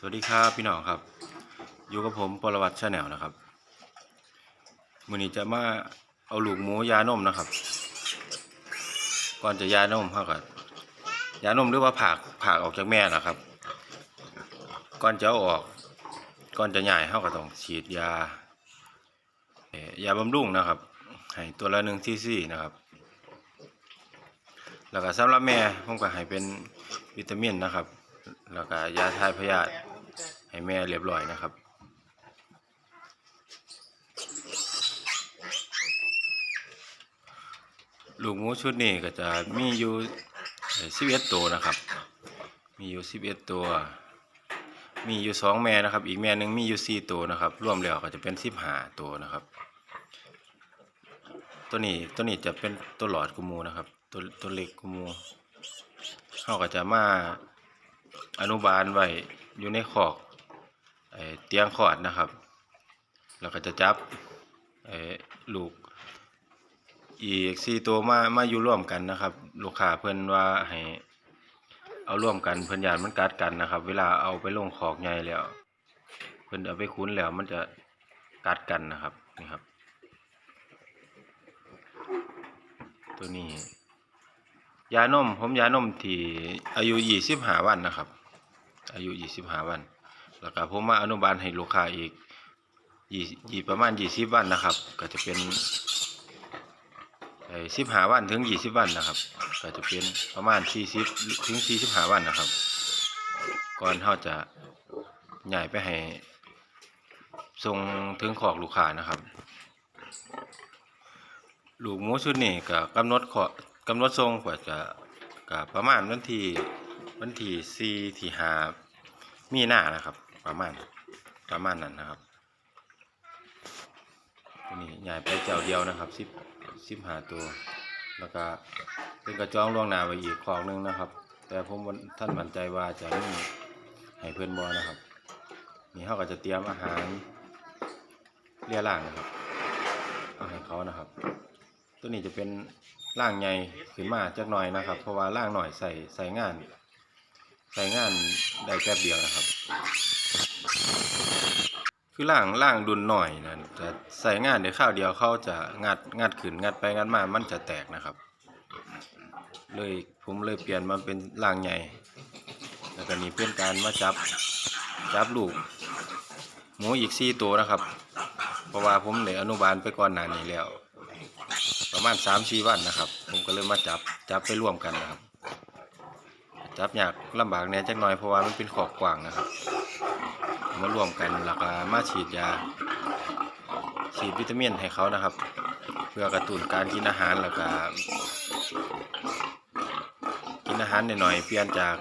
สวัสดีครับพี่น้องครับ อยู่กับผมปรวัตรชาแนลนะครับมือนี้จะมาเอาลูกหมูยานมนะครับ ก่อนจะยานมเขาก็ยานมหรือว่าผากผากออกจากแม่นะครับ ก่อนจะเอาออก ก่อนจะใหญ่เขาก็ต้องฉีดยายาบำรุงนะครับให้ตัวละหนึ่งซีซีนะครับ แล้วก็สำหรับแม่ผมก็ให้เป็นวิตามินนะครับ แล้วก็ยาทายพยาธิให้แม่เรียบร้อยนะครับ ลูกหมูชุดนี้ก็จะมีอยู่สิบเอ็ดตัวนะครับ มีอยู่สิบเอ็ดตัว มีอยู่สองแม่นะครับ อีกแม่หนึ่งมีอยู่สี่ตัวนะครับ รวมแล้วก็จะเป็นสิบห้าตัวนะครับ ตัวนี้ตัวนี้จะเป็นตัวหลอดกุมูนะครับ ตัวตัวเล็กกุมูเขาก็จะมา อนุบาลไว้อยู่ในคอกไอ้เตียงขอดนะครับ แล้วก็จะจับลูกอีกสี่ตัวมามาอยู่ร่วมกันนะครับ ลูกค้าเพิ่อนว่าให้เอาร่วมกันเพิ่อนยานมันกัดกันนะครับ เวลาเอาไปลงขอกใหญ่แล้ว เพิ่อนเอาไปคุ้นแล้วมันจะกัดกันนะครับนี่ครับ ตัวนี้ ยานมผมยานมที่อายุยี่สิบห้าวันนะครับ อายุยี่สิบห้าวัน แล้วก็ผมมาอนุบาลให้ลูกค้าอีกยี่ยี่ประมาณยี่สิบวันนะครับ ก็จะเป็นสิบห้าวันถึงยี่สิบวันนะครับ ก็จะเป็นประมาณสี่สิบถึงสี่สิบห้าวันนะครับ ก่อนเขาจะใหญ่ไปให้ส่งถึงขอกลูกค้านะครับ ลูกหมูชุดนี้ก็กำหนดขอ กำหนดทรงกว่าจะก็ประมาณวันที่วันที่สี่ที่หามีหน้านะครับ ประมาณประมาณนั้นนะครับนี้ใหญ่ไปเจ้าเดียวนะครับสิบสิบหาตัว แล้วก็เป็นกระจองล่วงหน้าไว้อีกคอกหนึงนะครับ แต่ผมท่านมั่นใจว่าจะมีให้เพื่อนบอนะครับ นี่เขาก็จะเตรียมอาหารเรียร่างนะครับ เอาให้เขานะครับ ตัวนี้จะเป็นร่างใหญ่ขึ้นมาจักหน่อยนะครับ เพราะว่าร่างหน่อยใส่ใส่งาน ใส่งานได้แป๊บเดียวนะครับ คือร่างร่างดุนหน่อยนั่นจะใส่งานได้ข้าวเดียวเขาจะงัดงัดขึ้นงัดไปงัดมามันจะแตกนะครับ เลยผมเลยเปลี่ยนมาเป็นร่างใหญ่แล้วก็นี่เป็นการมาจับจับลูกหมูอีกสี่ตัวนะครับ เพราะว่าผมได้อนุบาลไปก่อนหน้านี้แล้ว ประมาณสามสี่วันนะครับ ผมก็เลยมาจับจับไปร่วมกันนะครับ จับยากลำบากแหน่จักหน่อยเพราะว่ามันเป็นขอกกว้างนะครับ มาร่วมกันแล้วก็มาฉีดยา ฉีดวิตามินให้เขานะครับ เพื่อกระตุ้นการกินอาหารแล้วก็กินอาหารหน่อยๆเปลี่ยนจาก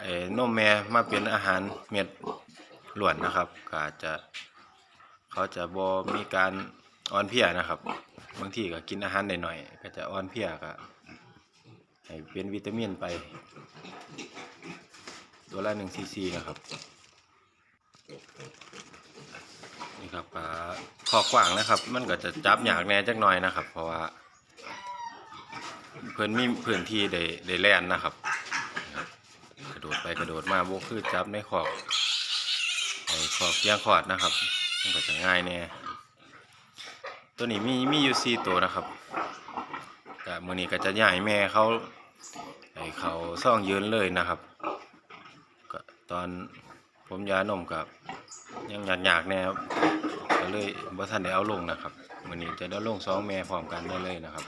ไอ้นมแม่มาเป็นอาหารเม็ดล้วนนะครับก็จจะเขาจะบ่มีการ อ่อนเพียนะครับ บางทีก็กินอาหารหน่อยๆก็จะอ่อนเพียก็ให้เป็นวิตามินไป ตัวละหนึ่งซีซีนะครับนี่ครับปลาคอกว้างนะครับ มันก็จะจับยากแน่จักหน่อยนะครับ เพราะว่าเพื่อนมีพื้นที่ได้ได้แล่นนะครับ กระโดดไปกระโดดมาโบคือจับในขอกไอ้ขอกเกียงขอดนะครับ มันก็จะง่ายแน่ ตัวนี้มีมีอยู่สี่ตัวนะครับกับมือนี้ก็จะใหญ่แม่เขาไอ้เขาซ่องยืนเลยนะครับก็ตอนผมยานมกับยังหยากๆแน่ครับก็เลยบ่ทันได้เอาลงนะครับมือนี้จะได้ลงสองแม่พร้อมกันได้เลยนะครับ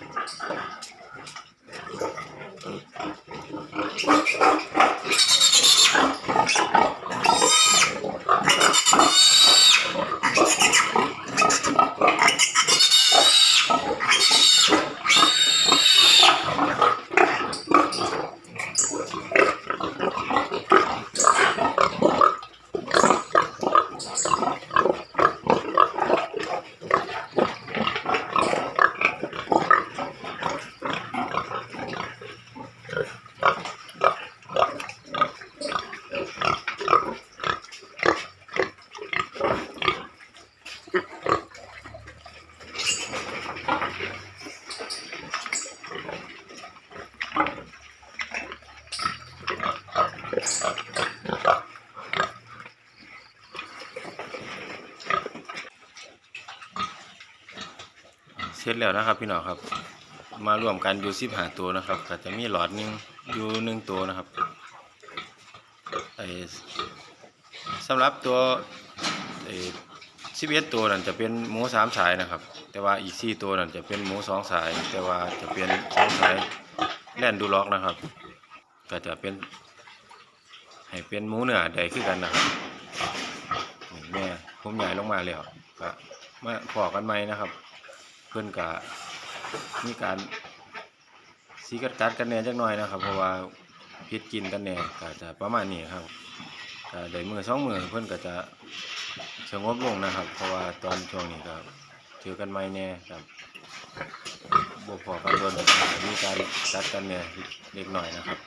ต เสร็จแล้วนะครับพี่หน่อครับ มารวมกันอยู่สิบหาตัวนะครับก็จะมีหลอดหนึ่งอยู่หนึ่งตัวนะครับไอสำหรับตัวไอสิบเอ็ดตัวนั่นจะเป็นหมูสามสายนะครับ แต่ว่าอีกสี่ตัวนั่นจะเป็นหมูสองสาย แต่ว่าจะเป็นสองสายแล่นดูล็อกนะครับ ก็จะเป็น ให้เป็นหมูเนื้อใดขึ้นกันนะครับนี่แม่ผมใหญ่ลงมาแล้วก็มาพอกันไหมนะครับ เพื่อนกะมีการสีกัดกัดกันแน่จักหน่อยนะครับ เพราะว่าพิษกินกันแน่ก็จะประมาณนี้ครับก็ได้มือสองมือเพื่อนก็จะสงบลงนะครับ เพราะว่าตอนช่วงนี้ก็ถือกันไม่แน่ครับบวกพอกันโดนมีการกัดกันแน่เล็กหน่อยนะครับ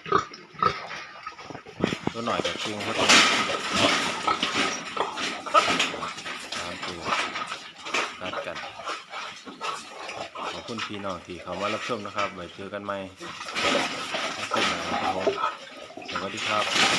ตัวหน่อยกับกุ้งเขาต้องตามตัวกัดกัน ขอบคุณพี่น้องที่เขามารับชมนะครับไว้เจอกันใหม่ขอบคลิปหน้านะครับผมสวัสดีครับ